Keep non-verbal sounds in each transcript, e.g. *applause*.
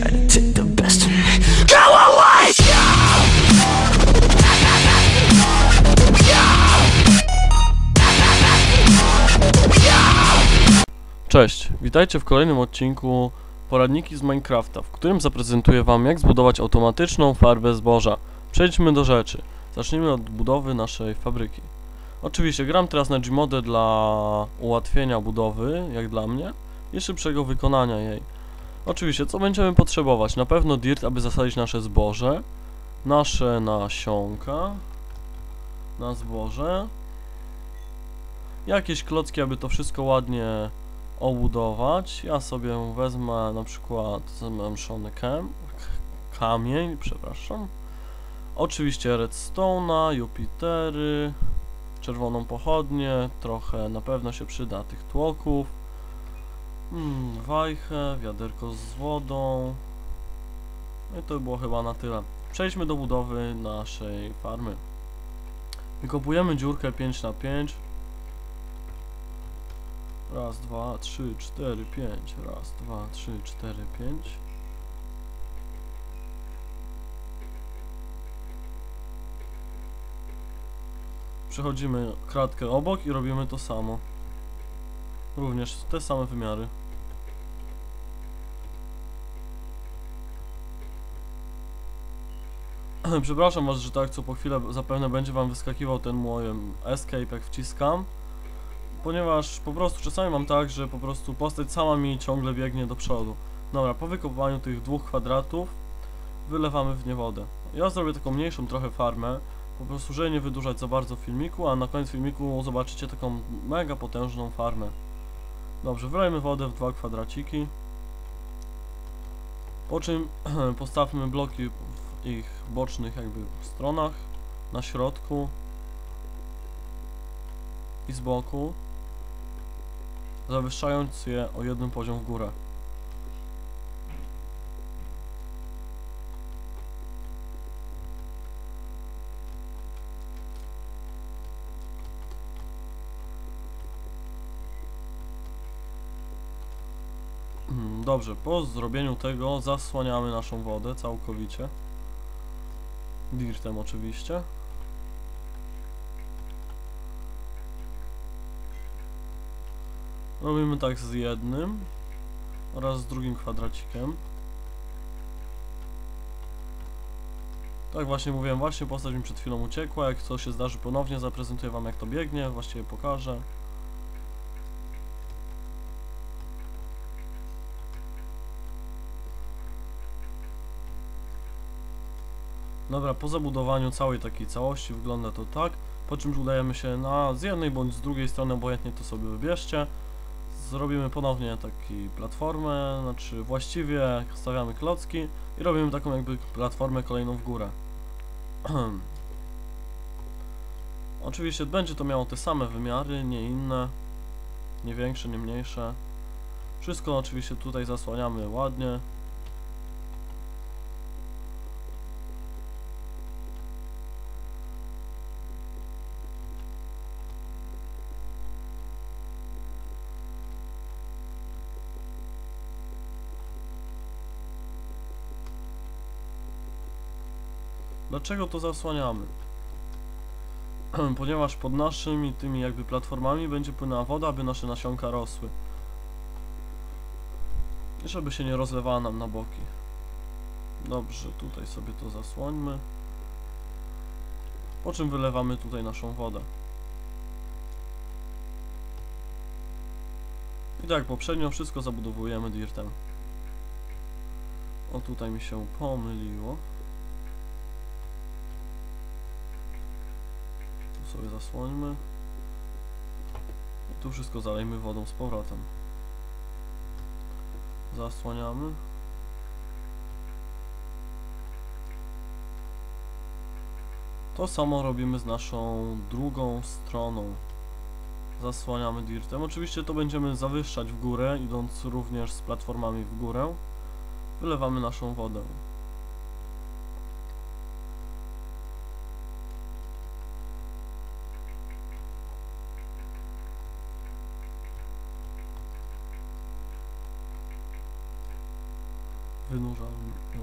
the best of me. Go away! Cześć, witajcie w kolejnym odcinku Poradniki z Minecrafta, w którym zaprezentuję wam jak zbudować automatyczną farbę zboża. Przejdźmy do rzeczy. Zacznijmy od budowy naszej fabryki. Oczywiście gram teraz na Gmodę dla ułatwienia budowy, jak dla mnie, i szybszego wykonania jej. Oczywiście, co będziemy potrzebować? Na pewno dirt, aby zasadzić nasze zboże, nasze nasionka na zboże, jakieś klocki, aby to wszystko ładnie obudować. Ja sobie wezmę na przykład k- kamień, przepraszam. Oczywiście redstone'a, Jupitery, czerwoną pochodnię, trochę na pewno się przyda tych tłoków. Hmm, wajchę, wiaderko z wodą. No i to by było chyba na tyle. Przejdźmy do budowy naszej farmy. Wykopujemy dziurkę 5 na 5 Raz, dwa, trzy, cztery, pięć. Raz, dwa, trzy, cztery, pięć. Przechodzimy kratkę obok i robimy to samo. Również te same wymiary. *clears throat* Przepraszam was, że tak co po chwilę zapewne będzie wam wyskakiwał ten mój escape jak wciskam ponieważ po prostu czasami mam tak, że po prostu postać sama mi ciągle biegnie do przodu. Dobra, po wykopaniu tych dwóch kwadratów wylewamy w nie wodę. Ja zrobię taką mniejszą trochę farmę, po prostu żeby nie wydłużać za bardzo filmiku, a na koniec filmiku zobaczycie taką mega potężną farmę. Dobrze, wylejmy wodę w dwa kwadraciki. Po czym *clears throat* postawmy bloki w ich bocznych jakby stronach, na środku i z boku zawyższając je o jeden poziom w górę. Dobrze, po zrobieniu tego zasłaniamy naszą wodę całkowicie. Dirtem oczywiście. Robimy tak z jednym oraz z drugim kwadracikiem. Tak właśnie mówiłem, właśnie postać mi przed chwilą uciekła, jak to się zdarzy ponownie zaprezentuję wam jak to biegnie, właściwie pokażę. Dobra, po zabudowaniu całej takiej całości wygląda to tak, po czym udajemy się na z jednej bądź z drugiej strony, obojętnie to sobie wybierzcie zrobimy ponownie taki platformę, znaczy właściwie stawiamy klocki i robimy taką jakby platformę kolejną w górę. *clears throat* Oczywiście będzie to miało te same wymiary, nie inne, nie większe, nie mniejsze. Wszystko oczywiście tutaj zasłaniamy ładnie. Dlaczego to zasłaniamy? *clears throat* Ponieważ pod naszymi tymi jakby platformami będzie płynęła woda, aby nasze nasionka rosły. I żeby się nie rozlewała nam na boki. Dobrze, tutaj sobie to zasłońmy. Po czym wylewamy tutaj naszą wodę. I tak poprzednio wszystko zabudowujemy dirtem. O tutaj mi się pomyliło. Sobie zasłońmy. I tu wszystko zalejmy wodą z powrotem. Zasłaniamy. To samo robimy z naszą drugą stroną. Zasłaniamy dirtem. Oczywiście to będziemy zawyższać w górę, idąc również z platformami w górę. Wylewamy naszą wodę.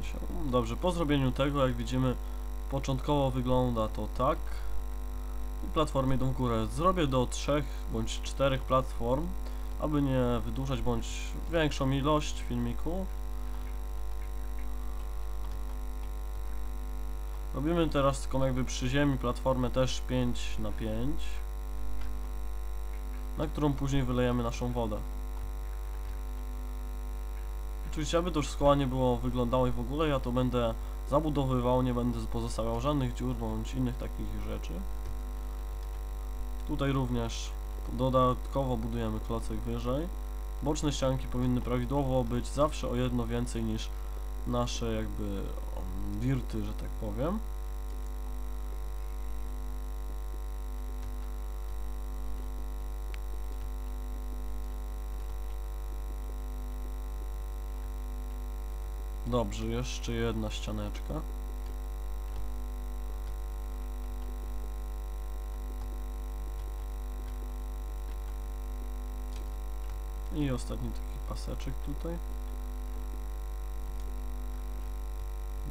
Się. Dobrze, po zrobieniu tego, jak widzimy, początkowo wygląda to tak. I platformy idą w górę. Zrobię do trzech bądź czterech platform, aby nie wydłużać bądź większą ilość filmiku. Robimy teraz taką jakby przy ziemi platformę też 5 na 5 na którą później wylejemy naszą wodę. Oczywiście, aby to wszystko ładnie było wyglądało i w ogóle, ja to będę zabudowywał, nie będę pozostawiał żadnych dziur bądź innych takich rzeczy. Tutaj również dodatkowo budujemy klocek wyżej. Boczne ścianki powinny prawidłowo być zawsze o jedno więcej niż nasze jakby um, dirty, że tak powiem. Dobrze, jeszcze jedna ścianeczka. I ostatni taki paseczek tutaj.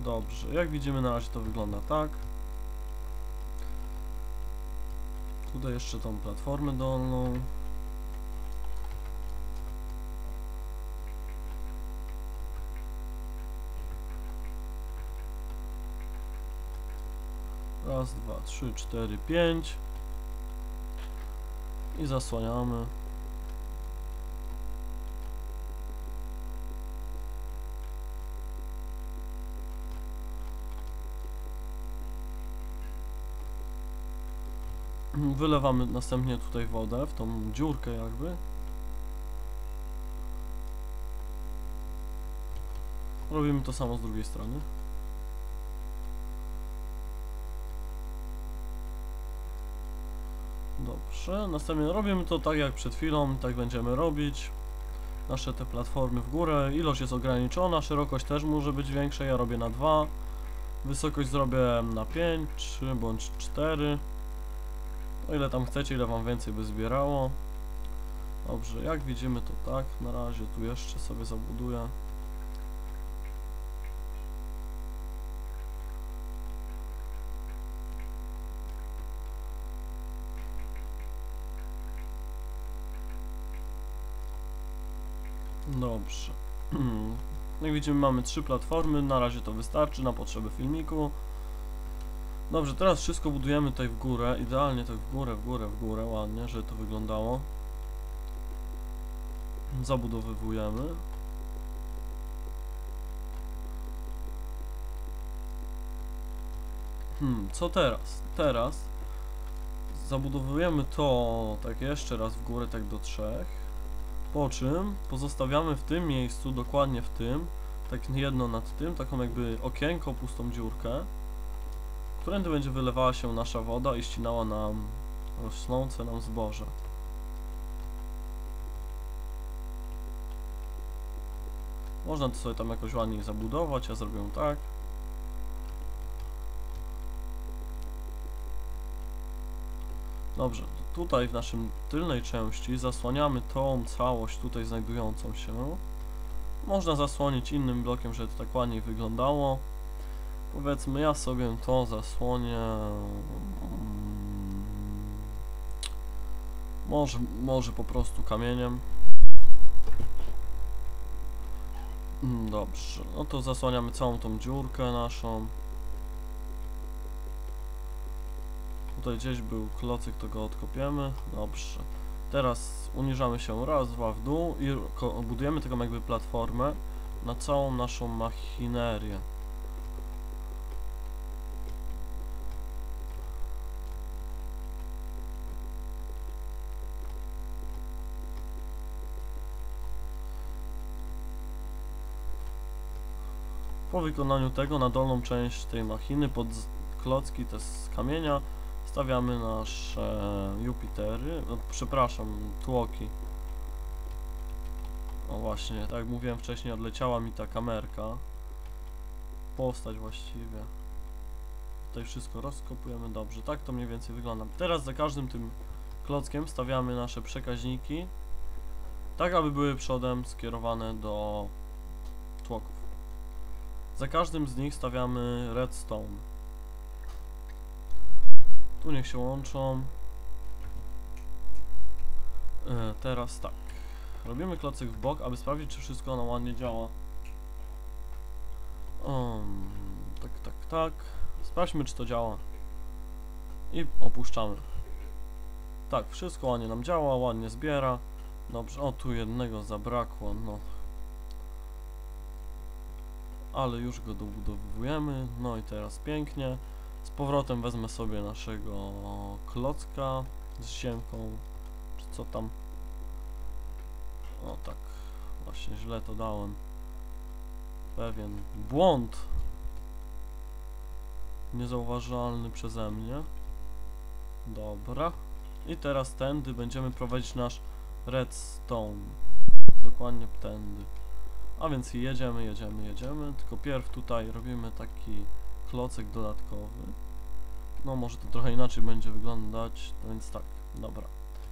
Dobrze, jak widzimy na razie to wygląda tak. Tutaj jeszcze tą platformę dolną. Raz, dwa, trzy, cztery, pięć. I zasłaniamy. Wylewamy następnie tutaj wodę w tą dziurkę jakby. Robimy to samo z drugiej strony. Dobrze, następnie robimy to tak jak przed chwilą, tak będziemy robić. Nasze te platformy w górę, ilość jest ograniczona, szerokość też może być większa, ja robię na 2. Wysokość zrobię na 5, 3 bądź 4. O ile tam chcecie, ile wam więcej by zbierało. Dobrze, jak widzimy to tak, na razie tu jeszcze sobie zabuduję. Dobrze. *clears throat* Jak widzimy mamy trzy platformy, na razie to wystarczy na potrzeby filmiku. Dobrze, teraz wszystko budujemy tutaj w górę, idealnie tak w górę, w górę, w górę, ładnie, żeby to wyglądało. Zabudowywujemy. Hmm, co teraz? Teraz zabudowujemy to tak jeszcze raz w górę, tak do trzech. Po czym pozostawiamy w tym miejscu, dokładnie w tym, tak jedno nad tym, taką jakby okienko, pustą dziurkę, którędy będzie wylewała się nasza woda i ścinała nam rosnące nam zboże. Można to sobie tam jakoś ładniej zabudować, ja zrobię tak. Dobrze, tutaj w naszym tylnej części zasłaniamy tą całość tutaj znajdującą się. Można zasłonić innym blokiem, żeby to tak ładniej wyglądało. Powiedzmy, ja sobie to zasłonię... mm, Może, może po prostu kamieniem. Mm, Dobrze, no to zasłaniamy całą tą dziurkę naszą. Tutaj gdzieś był klocyk, to go odkopiemy. Dobrze. Teraz uniżamy się raz, dwa w dół i budujemy taką jakby platformę na całą naszą machinerię. Po wykonaniu tego na dolną część tej machiny pod klocki te z kamienia stawiamy nasze Jupitery, no, przepraszam, tłoki. O właśnie, tak jak mówiłem wcześniej, odleciała mi ta kamerka. Postać właściwie. Tutaj wszystko rozkopujemy dobrze, tak to mniej więcej wygląda. Teraz za każdym tym klockiem stawiamy nasze przekaźniki, tak aby były przodem skierowane do tłoków. Za każdym z nich stawiamy redstone. Tu niech się łączą. E, teraz tak. Robimy klocyk w bok, aby sprawdzić, czy wszystko nam ładnie działa. Um, tak, tak, tak. Sprawdźmy, czy to działa. I opuszczamy. Tak, wszystko ładnie nam działa, ładnie zbiera. Dobrze, o tu jednego zabrakło, no. Ale już go dobudowujemy, no i teraz pięknie. Z powrotem wezmę sobie naszego klocka z ziemką, czy co tam. O tak, właśnie źle to dałem. Pewien błąd niezauważalny przeze mnie. Dobra. I teraz tędy będziemy prowadzić nasz redstone. Dokładnie tędy. A więc jedziemy, jedziemy, jedziemy. Tylko pierw tutaj robimy taki klocek dodatkowy. No może to trochę inaczej będzie wyglądać, no więc tak, dobra.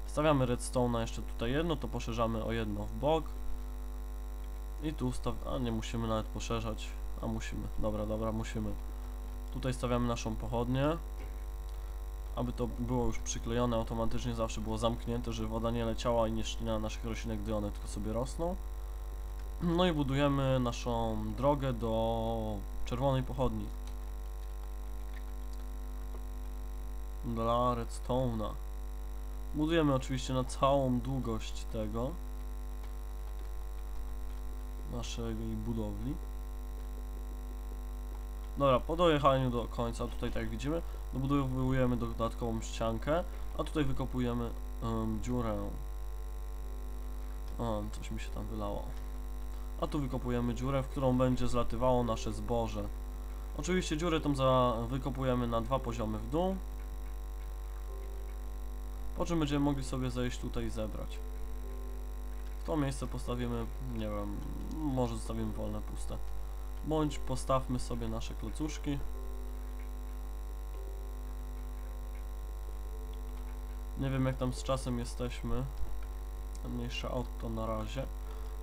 Stawiamy redstone'a jeszcze tutaj jedno, to poszerzamy o jedno w bok. I tu staw... a nie musimy nawet poszerzać, a musimy, dobra, dobra, musimy. Tutaj stawiamy naszą pochodnię. Aby to było już przyklejone automatycznie, zawsze było zamknięte, żeby woda nie leciała i nie ślina naszych roślinek, gdy one tylko sobie rosną. No i budujemy naszą drogę do czerwonej pochodni. Dla redstone'a. Budujemy oczywiście na całą długość tego naszej budowli. Dobra, po dojechaniu do końca, tutaj tak jak widzimy, dobudowujemy dodatkową ściankę, a tutaj wykopujemy um, dziurę. O, coś mi się tam wylało. A tu wykopujemy dziurę, w którą będzie zlatywało nasze zboże. Oczywiście dziurę tą za wykopujemy na dwa poziomy w dół. Po czym będziemy mogli sobie zejść tutaj i zebrać. W to miejsce postawimy, nie wiem, może zostawimy wolne, puste. Bądź postawmy sobie nasze klocuszki. Nie wiem jak tam z czasem jesteśmy. Mniejsza auto na razie.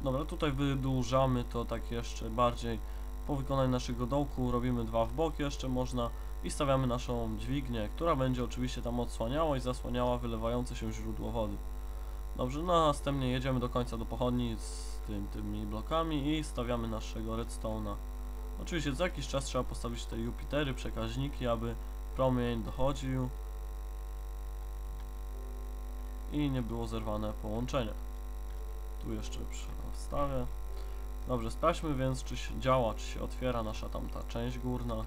Dobra, tutaj wydłużamy to tak jeszcze bardziej. Po wykonaniu naszego dołku robimy dwa w bok jeszcze można i stawiamy naszą dźwignię, która będzie oczywiście tam odsłaniała i zasłaniała wylewające się źródło wody. Dobrze, no następnie jedziemy do końca do pochodni z tym, tymi blokami i stawiamy naszego redstone'a. Oczywiście za jakiś czas trzeba postawić te Jupitery, przekaźniki, aby promień dochodził i nie było zerwane połączenie. Tu jeszcze wstawię. Dobrze, sprawdźmy więc, czy się działa, czy się otwiera nasza tamta część górna.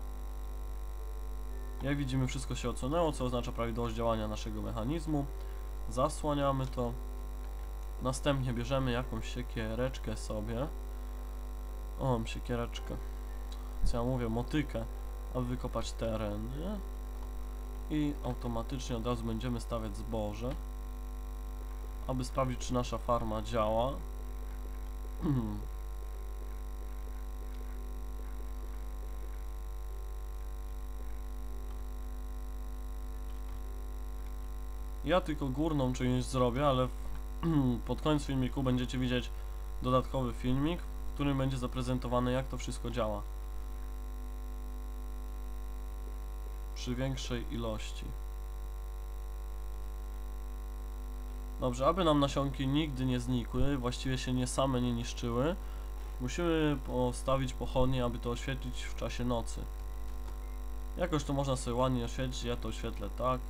Jak widzimy, wszystko się odsunęło, co oznacza prawidłowość działania naszego mechanizmu. Zasłaniamy to. Następnie bierzemy jakąś siekiereczkę sobie. O, mam siekiereczkę. Co ja mówię, motykę, aby wykopać teren, nie? I automatycznie od razu będziemy stawiać zboże. Aby sprawdzić, czy nasza farma działa. *clears throat* Ja tylko górną część zrobię, ale *clears throat* pod koniec filmiku będziecie widzieć dodatkowy filmik, w którym będzie zaprezentowane jak to wszystko działa. Przy większej ilości. Dobrze, aby nam nasionki nigdy nie znikły, właściwie się nie same nie niszczyły, musimy postawić pochodnie, aby to oświetlić w czasie nocy. Jakoś to można sobie ładnie oświetlić, ja to oświetlę tak.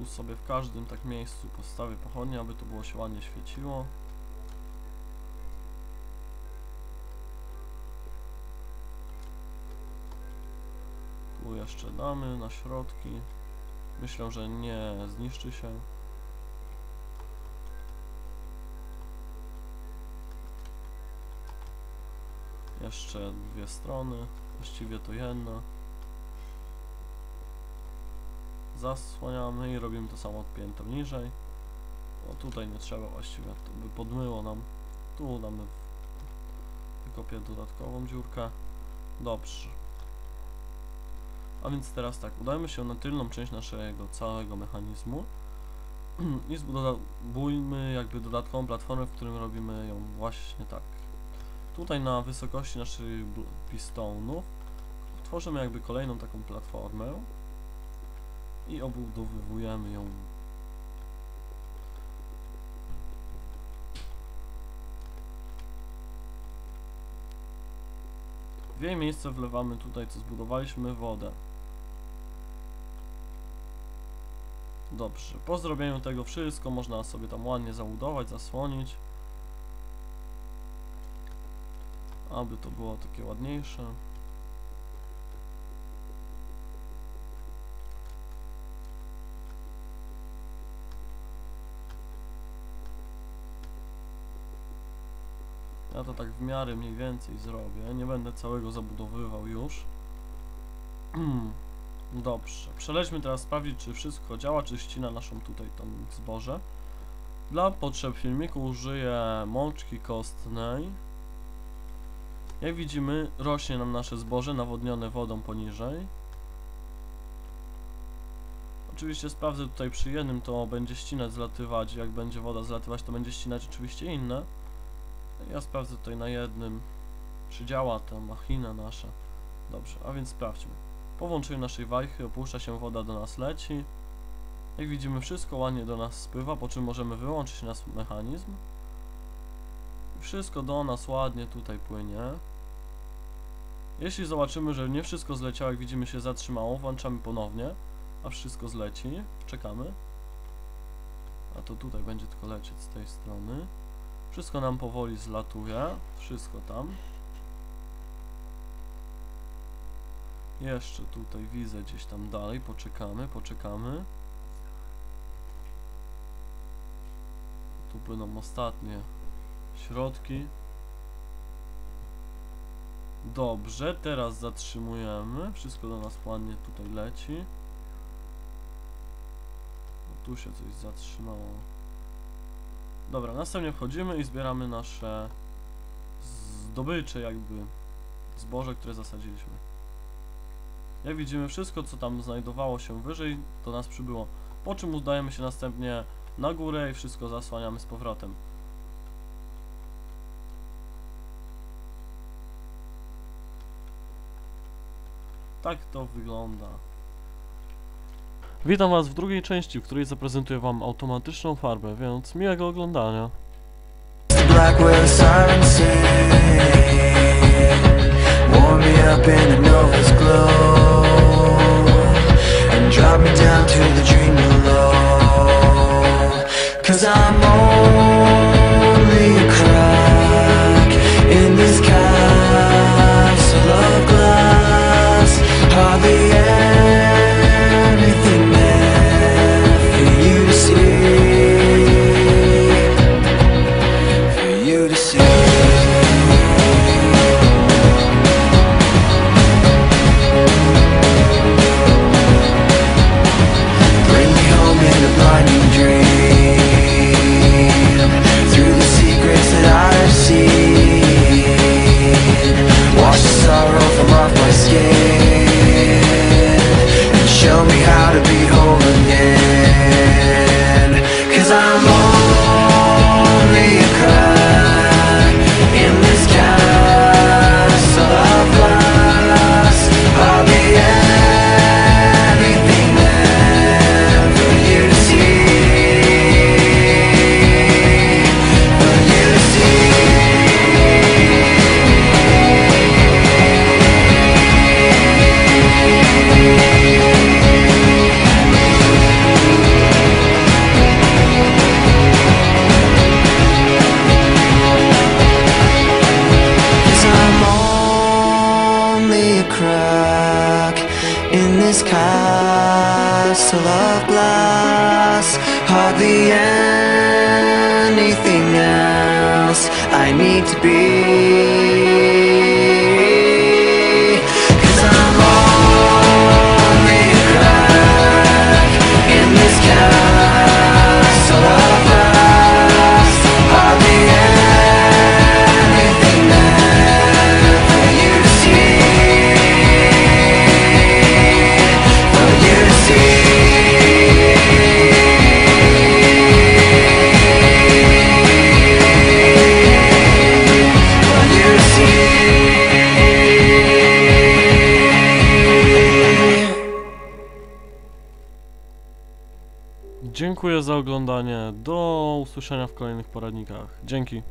Tu sobie w każdym tak miejscu postawię pochodnie, aby to było się ładnie świeciło. Tu jeszcze damy na środki. Myślę, że nie zniszczy się. Jeszcze dwie strony, właściwie to jedna. Zasłaniamy i robimy to samo piętro niżej. O tutaj nie trzeba właściwie, to by podmyło nam. Tu damy wykopię dodatkową dziurkę. Dobrze. A więc teraz tak, udajmy się na tylną część naszego całego mechanizmu *clears throat* i zbudujmy jakby dodatkową platformę, w którym robimy ją właśnie tak. Tutaj na wysokości naszych pistonów tworzymy jakby kolejną taką platformę i obudowywujemy ją W jej miejsce wlewamy tutaj, co zbudowaliśmy, wodę. Dobrze, po zrobieniu tego wszystko można sobie tam ładnie zabudować, zasłonić. Aby to było takie ładniejsze. Tak w miarę mniej więcej zrobię. Nie będę całego zabudowywał już. *clears throat* Dobrze. Przelećmy teraz sprawdzić, czy wszystko działa, czy ścina naszą tutaj tam zboże. Dla potrzeb filmiku użyję mączki kostnej. Jak widzimy, rośnie nam nasze zboże nawodnione wodą poniżej. Oczywiście sprawdzę tutaj przy jednym, to będzie ścinać, zlatywać. Jak będzie woda zlatywać, to będzie ścinać oczywiście inne. Ja sprawdzę tutaj na jednym, czy działa ta machina nasza. Dobrze, a więc sprawdźmy. Po włączeniu naszej wajchy opuszcza się woda, do nas leci. Jak widzimy, wszystko ładnie do nas spływa, po czym możemy wyłączyć nasz mechanizm. Wszystko do nas ładnie tutaj płynie. Jeśli zobaczymy, że nie wszystko zleciało, jak widzimy się zatrzymało, włączamy ponownie, a wszystko zleci. Czekamy. A to tutaj będzie tylko lecieć z tej strony. Wszystko nam powoli zlatuje. Wszystko tam. Jeszcze tutaj widzę gdzieś tam dalej. Poczekamy, poczekamy. Tu płyną ostatnie środki. Dobrze, teraz zatrzymujemy. Wszystko do nas ładnie tutaj leci. O, tu się coś zatrzymało. Dobra, następnie wchodzimy i zbieramy nasze zdobycze, jakby zboże, które zasadziliśmy. Jak widzimy, wszystko co tam znajdowało się wyżej, do nas przybyło. Po czym udajemy się następnie na górę i wszystko zasłaniamy z powrotem. Tak to wygląda. Witam Was w drugiej części, w której zaprezentuję Wam automatyczną farbę, więc miłego oglądania. Dzięki.